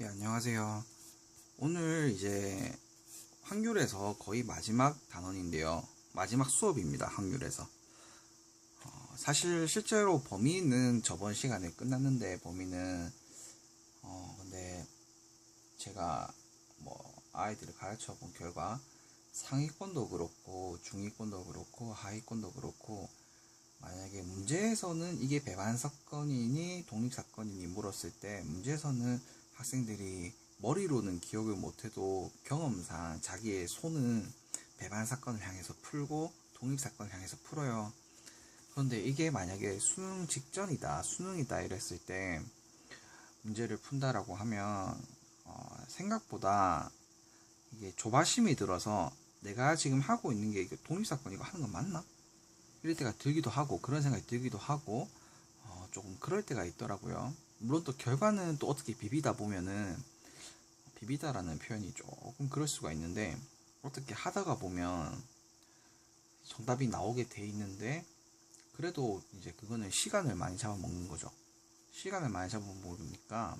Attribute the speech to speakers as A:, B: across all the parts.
A: 예, 안녕하세요. 오늘 이제 확률에서 거의 마지막 단원인데요. 마지막 수업입니다. 확률에서. 어, 사실 실제로 범위는 저번 시간에 끝났는데 범위는 어 근데 제가 뭐 아이들을 가르쳐 본 결과 상위권도 그렇고 중위권도 그렇고 하위권도 그렇고 만약에 문제에서는 이게 배반 사건이니 독립 사건이니 물었을 때 문제에서는 학생들이 머리로는 기억을 못해도 경험상 자기의 손은 배반 사건을 향해서 풀고 독립 사건을 향해서 풀어요. 그런데 이게 만약에 수능 직전이다, 수능이다 이랬을 때 문제를 푼다라고 하면 어, 생각보다 이게 조바심이 들어서 내가 지금 하고 있는 게 이게 독립 사건 이거 하는 거 맞나? 이럴 때가 들기도 하고 그런 생각이 들기도 하고 어, 조금 그럴 때가 있더라고요. 물론 또 결과는 또 어떻게 비비다 보면은 비비다라는 표현이 조금 그럴 수가 있는데 어떻게 하다가 보면 정답이 나오게 돼 있는데 그래도 이제 그거는 시간을 많이 잡아먹는 거죠. 시간을 많이 잡아먹으니까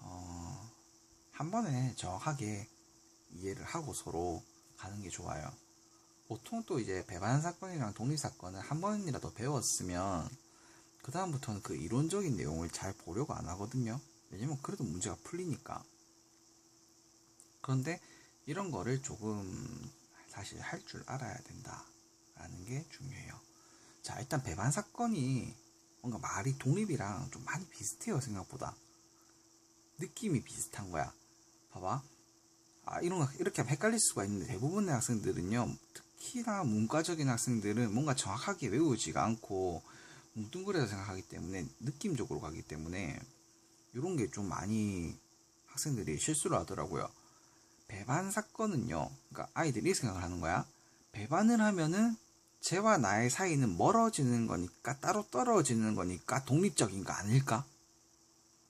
A: 어, 한 번에 정확하게 이해를 하고 서로 가는 게 좋아요. 보통 또 이제 배반 사건이랑 독립 사건을 한 번이라도 배웠으면 그 다음부터는 그 이론적인 내용을 잘 보려고 안 하거든요. 왜냐면 그래도 문제가 풀리니까. 그런데 이런 거를 조금 사실 할 줄 알아야 된다라는 게 중요해요. 자, 일단 배반 사건이 뭔가 말이 독립이랑 좀 많이 비슷해요, 생각보다. 느낌이 비슷한 거야. 봐봐. 아, 이런 거, 이렇게 헷갈릴 수가 있는데 대부분의 학생들은요, 특히나 문과적인 학생들은 뭔가 정확하게 외우지가 않고 뭉뚱그려서 생각하기 때문에 느낌적으로 가기 때문에 이런 게 좀 많이 학생들이 실수를 하더라고요. 배반 사건은요, 그러니까 아이들이 이 생각을 하는 거야. 배반을 하면은 쟤와 나의 사이는 멀어지는 거니까 따로 떨어지는 거니까 독립적인 거 아닐까?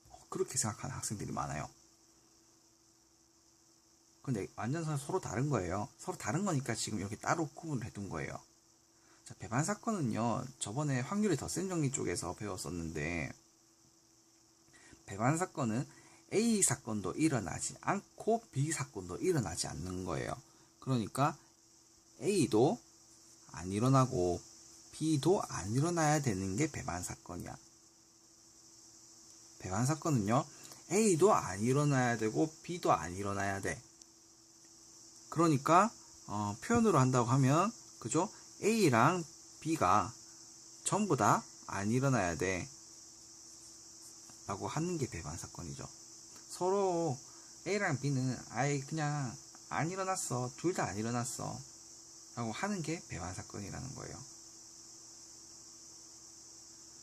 A: 어, 그렇게 생각하는 학생들이 많아요. 근데 완전 서로 다른 거예요. 서로 다른 거니까 지금 이렇게 따로 구분을 해둔 거예요. 자, 배반 사건은요, 저번에 확률이 더 센 정리 쪽에서 배웠었는데, 배반 사건은 A 사건도 일어나지 않고 B 사건도 일어나지 않는 거예요. 그러니까 A도 안 일어나고 B도 안 일어나야 되는 게 배반 사건이야. 배반 사건은요, A도 안 일어나야 되고 B도 안 일어나야 돼. 그러니까 어, 표현으로 한다고 하면 그죠? A랑 B가 전부 다 안 일어나야 돼. 라고 하는 게 배반 사건이죠. 서로 A랑 B는 아예 그냥 안 일어났어. 둘 다 안 일어났어. 라고 하는 게 배반 사건이라는 거예요.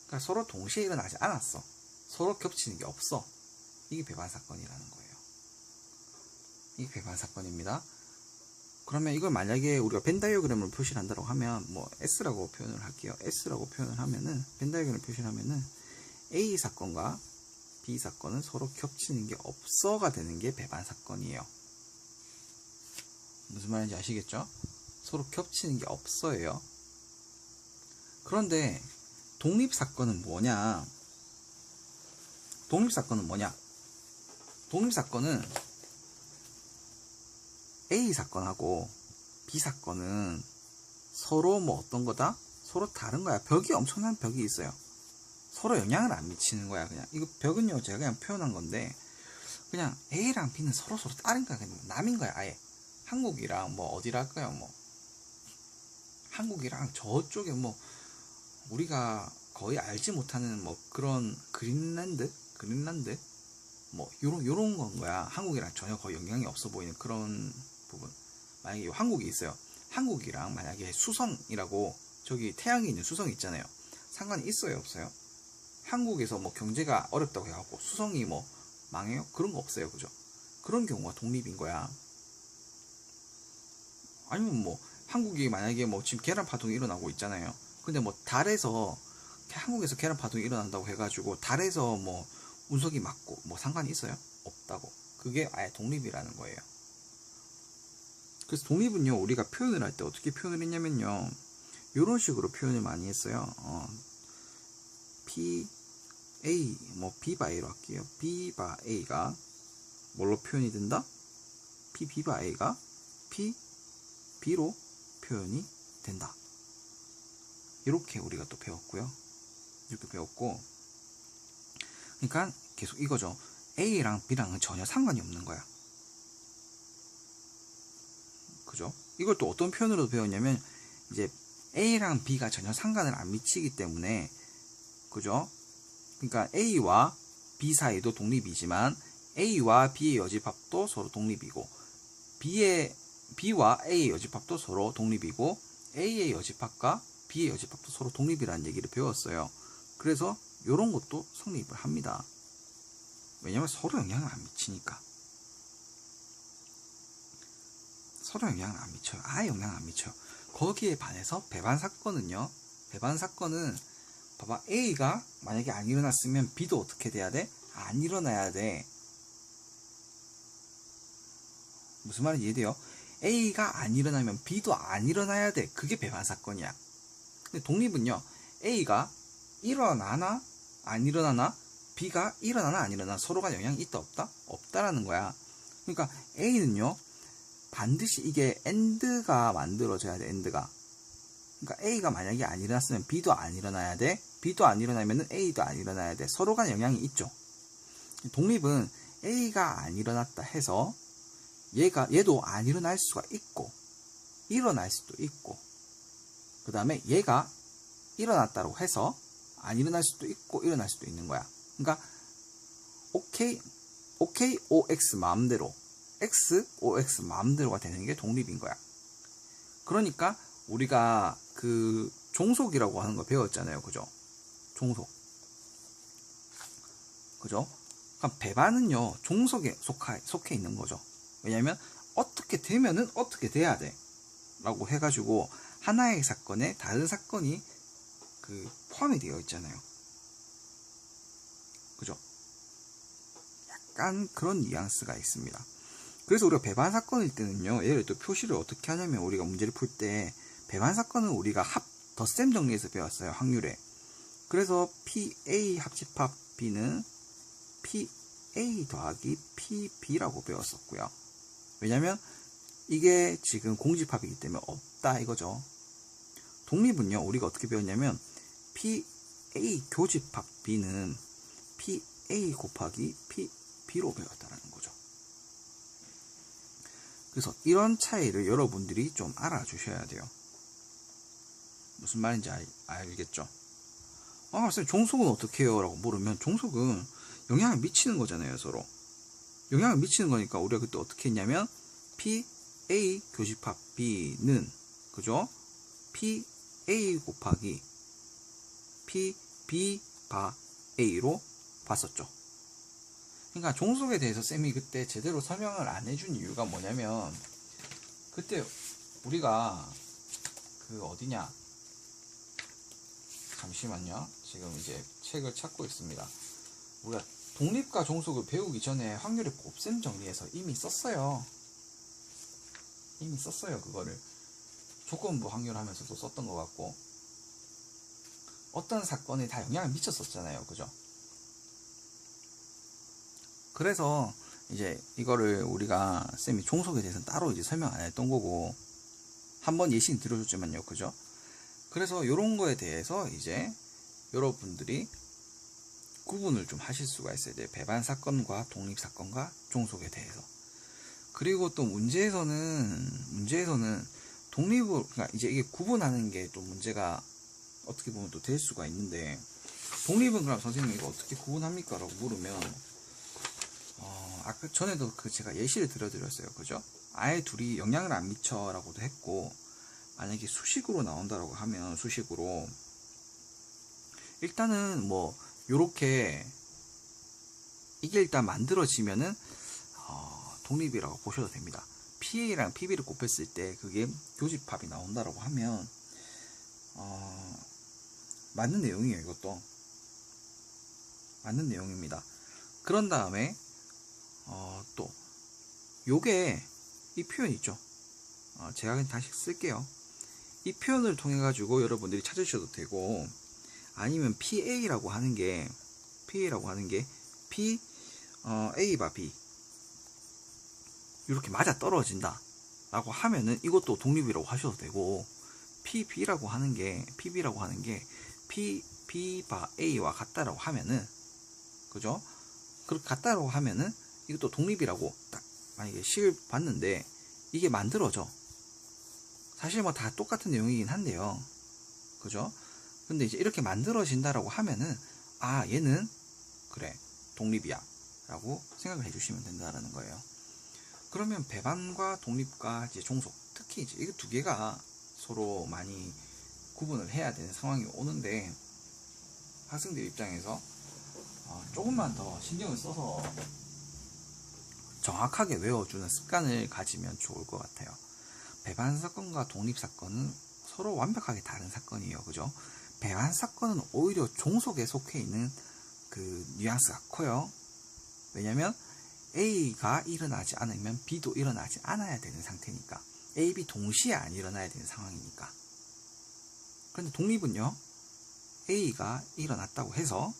A: 그러니까 서로 동시에 일어나지 않았어. 서로 겹치는 게 없어. 이게 배반 사건이라는 거예요. 이게 배반 사건입니다. 그러면 이걸 만약에 우리가 벤다이어그램으로 표시를 한다고 하면 뭐 S라고 표현을 할게요. S라고 표현을 하면은 벤다이어그램 표시를 하면은 A 사건과 B 사건은 서로 겹치는 게 없어가 되는 게 배반 사건이에요. 무슨 말인지 아시겠죠? 서로 겹치는 게 없어요. 그런데 독립 사건은 뭐냐? 독립 사건은 뭐냐? 독립 사건은 A 사건하고 B 사건은 서로 뭐 어떤 거다? 서로 다른 거야. 벽이 엄청난 벽이 있어요. 서로 영향을 안 미치는 거야. 그냥 이거 벽은요 제가 그냥 표현한 건데 그냥 A랑 B는 서로 서로 다른 거야. 그냥 남인 거야. 아예 한국이랑 뭐 어디랄까요? 뭐 한국이랑 저쪽에 뭐 우리가 거의 알지 못하는 뭐 그런 그린란드 그린란드 뭐 요런 요런 건 거야. 한국이랑 전혀 거의 영향이 없어 보이는 그런 부분. 만약에 한국이 있어요. 한국이랑 만약에 수성이라고 저기 태양에 있는 수성 있잖아요. 상관이 있어요, 없어요? 한국에서 뭐 경제가 어렵다고 해갖고 수성이 뭐 망해요? 그런 거 없어요, 그죠? 그런 경우가 독립인 거야. 아니면 뭐 한국이 만약에 뭐 지금 계란 파동이 일어나고 있잖아요. 근데 뭐 달에서 한국에서 계란 파동이 일어난다고 해가지고 달에서 뭐 운석이 맞고 뭐 상관이 있어요? 없다고. 그게 아예 독립이라는 거예요. 그래서 독립은요 우리가 표현을 할 때 어떻게 표현을 했냐면요 이런 식으로 표현을 많이 했어요. 어, P A 뭐 B 바 A로 할게요. B 바 A가 뭘로 표현이 된다? P, B바 A가 P, B로 표현이 된다. 이렇게 우리가 또 배웠고요. 이렇게 배웠고, 그러니까 계속 이거죠. A랑 B랑은 전혀 상관이 없는 거야. 그죠? 이걸 또 어떤 표현으로 배웠냐면, 이제 A랑 B가 전혀 상관을 안 미치기 때문에, 그죠? 그러니까 A와 B 사이도 독립이지만, A와 B의 여집합도 서로 독립이고, B의 B와 A의 여집합도 서로 독립이고 A의 여집합과 B의 여집합도 서로 독립이라는 얘기를 배웠어요. 그래서 이런 것도 성립을 합니다. 왜냐면 서로 영향을 안 미치니까. 서로 영향을 안 미쳐요. 아예 영향을 안 미쳐요. 거기에 반해서 배반 사건은요. 배반 사건은 봐봐 A가 만약에 안 일어났으면 B도 어떻게 돼야 돼? 안 일어나야 돼. 무슨 말인지 이해돼요? A가 안 일어나면 B도 안 일어나야 돼. 그게 배반 사건이야. 근데 독립은요. A가 일어나나 안 일어나나 B가 일어나나 안 일어나 서로가 영향이 있다 없다 없다라는 거야. 그러니까 A는요. 반드시 이게 엔드가 만들어져야 돼. 엔드가. 그러니까 A가 만약에 안 일어났으면 B도 안 일어나야 돼. B도 안 일어나면 A도 안 일어나야 돼. 서로 간 영향이 있죠. 독립은 A가 안 일어났다 해서 얘가 얘도 안 일어날 수가 있고 일어날 수도 있고 그 다음에 얘가 일어났다고 해서 안 일어날 수도 있고 일어날 수도 있는 거야. 그러니까 OK OK OX 마음대로 X OX 마음대로가 되는 게 독립인 거야. 그러니까 우리가 그 종속이라고 하는 거 배웠잖아요. 그죠? 종속. 그죠? 그러니까 배반은요. 종속에 속하, 속해 있는 거죠. 왜냐면 어떻게 되면은 어떻게 돼야 돼 라고 해가지고 하나의 사건에 다른 사건이 그 포함이 되어 있잖아요 그죠 약간 그런 뉘앙스가 있습니다 그래서 우리가 배반 사건일 때는요 얘를 또 표시를 어떻게 하냐면 우리가 문제를 풀 때 배반 사건은 우리가 합 덧셈 정리해서 배웠어요 확률에 그래서 PA 합집합 B는 PA 더하기 PB라고 배웠었고요 왜냐면 이게 지금 공집합이기 때문에 없다 이거죠. 독립은요 우리가 어떻게 배웠냐면 PA 교집합 B는 PA 곱하기 PB로 배웠다는 거죠. 그래서 이런 차이를 여러분들이 좀 알아주셔야 돼요. 무슨 말인지 알, 알겠죠? 아, 선생님 종속은 어떻게 해요? 라고 물으면 종속은 영향을 미치는 거잖아요 서로. 영향을 미치는 거니까 우리가 그때 어떻게 했냐면 PA 교집합 B는 그죠? PA 곱하기 PB 바 A로 봤었죠. 그러니까 종속에 대해서 쌤이 그때 제대로 설명을 안 해준 이유가 뭐냐면 그때 우리가 그 어디냐 잠시만요. 지금 이제 책을 찾고 있습니다. 우리가 독립과 종속을 배우기 전에 확률의 곱셈 정리해서 이미 썼어요. 이미 썼어요, 그거를. 조건부 확률 하면서도 썼던 것 같고. 어떤 사건에 다 영향을 미쳤었잖아요. 그죠? 그래서 이제 이거를 우리가 쌤이 종속에 대해서는 따로 이제 설명 안 했던 거고 한 번 예시는 들어줬지만요. 그죠? 그래서 이런 거에 대해서 이제 여러분들이 구분을 좀 하실 수가 있어야 돼요. 배반 사건과 독립 사건과 종속에 대해서. 그리고 또 문제에서는 문제에서는 독립을 그러니까 이제 이게 구분하는 게 또 문제가 어떻게 보면 또 될 수가 있는데 독립은 그럼 선생님 이거 어떻게 구분합니까?라고 물으면 어, 아까 전에도 그 제가 예시를 들어드렸어요, 그죠? 아예 둘이 영향을 안 미쳐라고도 했고 만약에 수식으로 나온다라고 하면 수식으로 일단은 뭐 요렇게 이게 일단 만들어지면은 어, 독립이라고 보셔도 됩니다. PA랑 PB를 곱했을 때 그게 교집합이 나온다라고 하면 어, 맞는 내용이에요. 이것도 맞는 내용입니다. 그런 다음에 어, 또 요게 이 표현 있죠. 어, 제가 그냥 다시 쓸게요. 이 표현을 통해 가지고 여러분들이 찾으셔도 되고 아니면 PA라고 하는 게 PA라고 하는 게 P 어, A 바 B 이렇게 맞아 떨어진다 라고 하면은 이것도 독립이라고 하셔도 되고 PB라고 하는 게 PB라고 하는 게 P B바 A와 같다라고 하면은 그죠? 그렇게 같다라고 하면은 이것도 독립이라고 딱 만약에 식을 봤는데 이게 만들어져. 사실 뭐 다 똑같은 내용이긴 한데요. 그죠? 근데 이제 이렇게 만들어진다라고 하면은 아 얘는 그래 독립이야 라고 생각을 해주시면 된다라는 거예요. 그러면 배반과 독립과 이제 종속 특히 이제 이거 두 개가 서로 많이 구분을 해야 되는 상황이 오는데 학생들 입장에서 어, 조금만 더 신경을 써서 정확하게 외워주는 습관을 가지면 좋을 것 같아요. 배반 사건과 독립 사건은 서로 완벽하게 다른 사건이에요. 그죠? 배반 사건은 오히려 종속에 속해 있는 그 뉘앙스가 커요. 왜냐면 A가 일어나지 않으면 B도 일어나지 않아야 되는 상태니까. A, B 동시에 안 일어나야 되는 상황이니까. 그런데 독립은요, A가 일어났다고 해서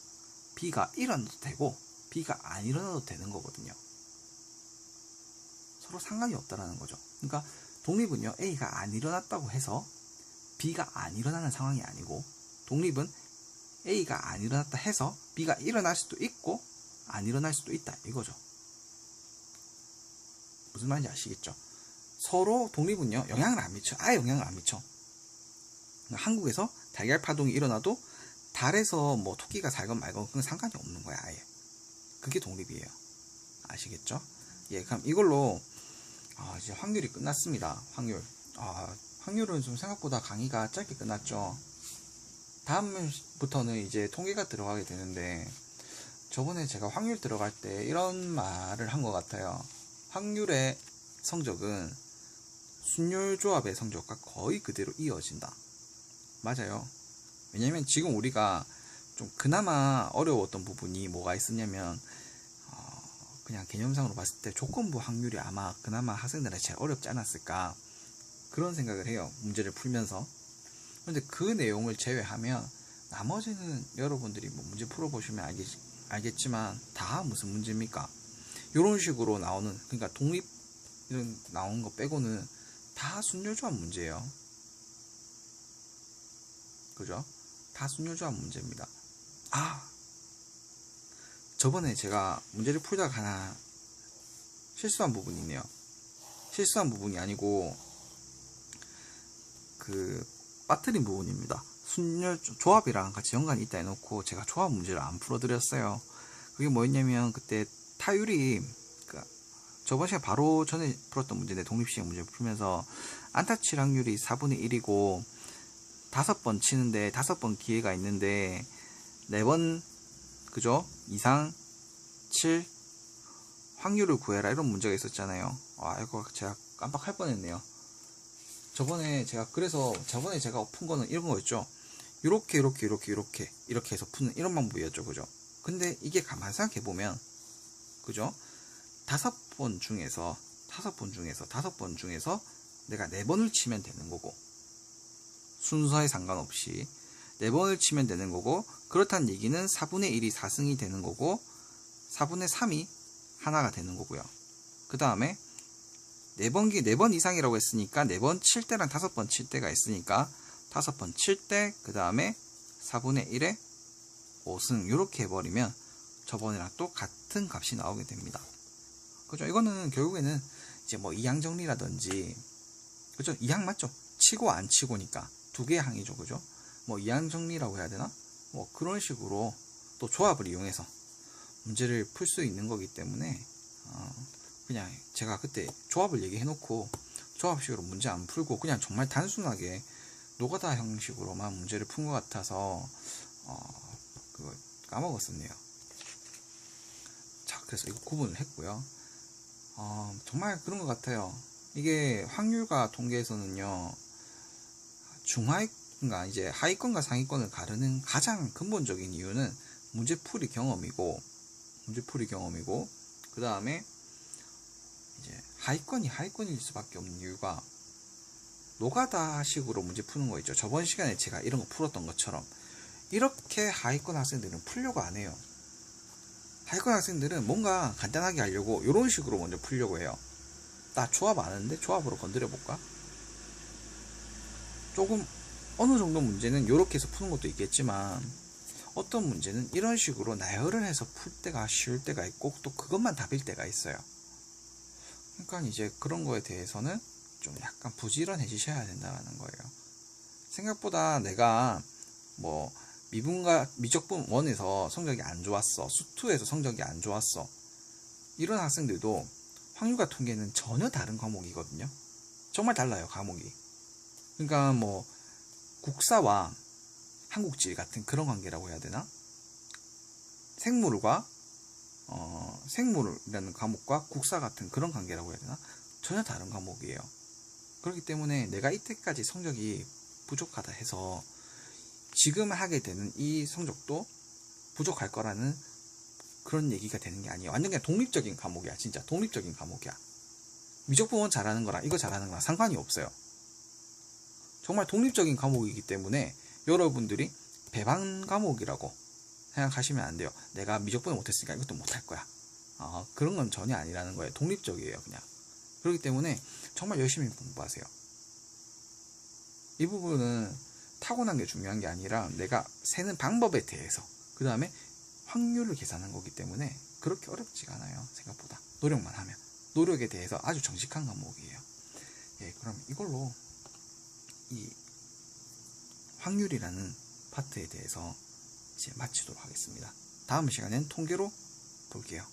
A: B가 일어나도 되고, B가 안 일어나도 되는 거거든요. 서로 상관이 없다라는 거죠. 그러니까 독립은요, A가 안 일어났다고 해서 B가 안 일어나는 상황이 아니고, 독립은 A가 안 일어났다 해서 B가 일어날 수도 있고, 안 일어날 수도 있다. 이거죠. 무슨 말인지 아시겠죠? 서로 독립은요, 영향을 안 미쳐. 아예 영향을 안 미쳐. 그러니까 한국에서 달걀 파동이 일어나도 달에서 뭐 토끼가 살건 말건 그건 상관이 없는 거야, 아예. 그게 독립이에요. 아시겠죠? 예, 그럼 이걸로 아, 이제 확률이 끝났습니다. 확률. 아, 확률은 좀 생각보다 강의가 짧게 끝났죠. 다음부터는 이제 통계가 들어가게 되는데 저번에 제가 확률 들어갈 때 이런 말을 한 것 같아요. 확률의 성적은 순열 조합의 성적과 거의 그대로 이어진다. 맞아요. 왜냐면 지금 우리가 좀 그나마 어려웠던 부분이 뭐가 있었냐면 어, 그냥 개념상으로 봤을 때 조건부 확률이 아마 그나마 학생들한테 제일 어렵지 않았을까 그런 생각을 해요. 문제를 풀면서. 근데 그 내용을 제외하면 나머지는 여러분들이 뭐 문제 풀어보시면 알겠, 알겠지만 다 무슨 문제입니까? 이런 식으로 나오는 그러니까 독립 이런 나온 거 빼고는 다 순열조합 문제예요. 그죠? 다 순열조합 문제입니다. 아 저번에 제가 문제를 풀다가 하나 실수한 부분이 있네요. 실수한 부분이 아니고 그 빠뜨린 부분입니다. 순열 조합이랑 같이 연관이 있다 해놓고 제가 조합 문제를 안 풀어드렸어요. 그게 뭐였냐면 그때 타율이 그 저번 시간 바로 전에 풀었던 문제인데 독립시험 문제 풀면서 안타 칠 확률이 4분의 1이고 다섯 번 치는데 다섯 번 기회가 있는데 네 번 그죠 이상 7 확률을 구해라 이런 문제가 있었잖아요. 아 이거 제가 깜빡할 뻔했네요. 저번에 제가 그래서 저번에 제가 푼 거는 이런 거였죠. 이렇게 이렇게 이렇게 이렇게 이렇게 해서 푸는 이런 방법이었죠, 그죠? 근데 이게 가만 생각해 보면 그죠? 다섯 번 중에서 다섯 번 중에서 다섯 번 중에서 내가 네 번을 치면 되는 거고 순서에 상관없이 네 번을 치면 되는 거고 그렇다는 얘기는 4분의 1이 4승이 되는 거고 4분의 3이 하나가 되는 거고요. 그 다음에 네 번기 네번 이상이라고 했으니까 네번칠 때랑 다섯 번칠 때가 있으니까 다섯 번칠 때 그 다음에 4분의 1에 5승 이렇게 해버리면 저번이랑 또 같은 값이 나오게 됩니다. 그죠? 이거는 결국에는 이제 뭐 이항 정리라든지 그죠? 이항 맞죠? 치고 안 치고니까 두 개의 항이죠, 그죠? 뭐 이항 정리라고 해야 되나? 뭐 그런 식으로 또 조합을 이용해서 문제를 풀 수 있는 거기 때문에 어, 그냥 제가 그때 조합을 얘기해 놓고 조합식으로 문제 안 풀고 그냥 정말 단순하게 노가다 형식으로만 문제를 푼 것 같아서 어, 그거 까먹었었네요. 자, 그래서 이거 구분을 했고요. 어, 정말 그런 것 같아요. 이게 확률과 통계에서는요, 중하위, 그러니까 이제 하위권과 상위권을 가르는 가장 근본적인 이유는 문제풀이 경험이고, 문제풀이 경험이고, 그 다음에 이제 하위권이 하위권일 수밖에 없는 이유가 노가다식으로 문제 푸는 거 있죠. 저번 시간에 제가 이런 거 풀었던 것처럼 이렇게 하위권 학생들은 풀려고 안 해요. 하위권 학생들은 뭔가 간단하게 하려고 이런 식으로 먼저 풀려고 해요. 어렵다. 조합 아는데 조합으로 건드려 볼까? 조금 어느 정도 문제는 이렇게 해서 푸는 것도 있겠지만 어떤 문제는 이런 식으로 나열을 해서 풀 때가 쉬울 때가 있고 또 그것만 답일 때가 있어요. 그러니까 이제 그런 거에 대해서는 좀 약간 부지런해지셔야 된다는 거예요. 생각보다 내가 뭐 미분과 미적분 원에서 성적이 안 좋았어. 수투에서 성적이 안 좋았어. 이런 학생들도 확률과 통계는 전혀 다른 과목이거든요. 정말 달라요, 과목이. 그러니까 뭐 국사와 한국지 같은 그런 관계라고 해야 되나? 생물과 어, 생물이라는 과목과 국사 같은 그런 관계라고 해야 되나? 전혀 다른 과목이에요. 그렇기 때문에 내가 이때까지 성적이 부족하다 해서 지금 하게 되는 이 성적도 부족할 거라는 그런 얘기가 되는 게 아니에요. 완전 그냥 독립적인 과목이야, 진짜. 독립적인 과목이야. 미적분원 잘하는 거랑 이거 잘하는 거랑 상관이 없어요. 정말 독립적인 과목이기 때문에 여러분들이 배반 과목이라고 생각하시면 안 돼요. 내가 미적분을 못했으니까 이것도 못할 거야. 아, 그런 건 전혀 아니라는 거예요. 독립적이에요, 그냥. 그렇기 때문에 정말 열심히 공부하세요. 이 부분은 타고난 게 중요한 게 아니라 내가 세는 방법에 대해서 그 다음에 확률을 계산한 거기 때문에 그렇게 어렵지가 않아요. 생각보다 노력만 하면 노력에 대해서 아주 정직한 과목이에요. 예, 그럼 이걸로 이 확률이라는 파트에 대해서 이제 마치도록 하겠습니다. 다음 시간엔 통계로 볼게요.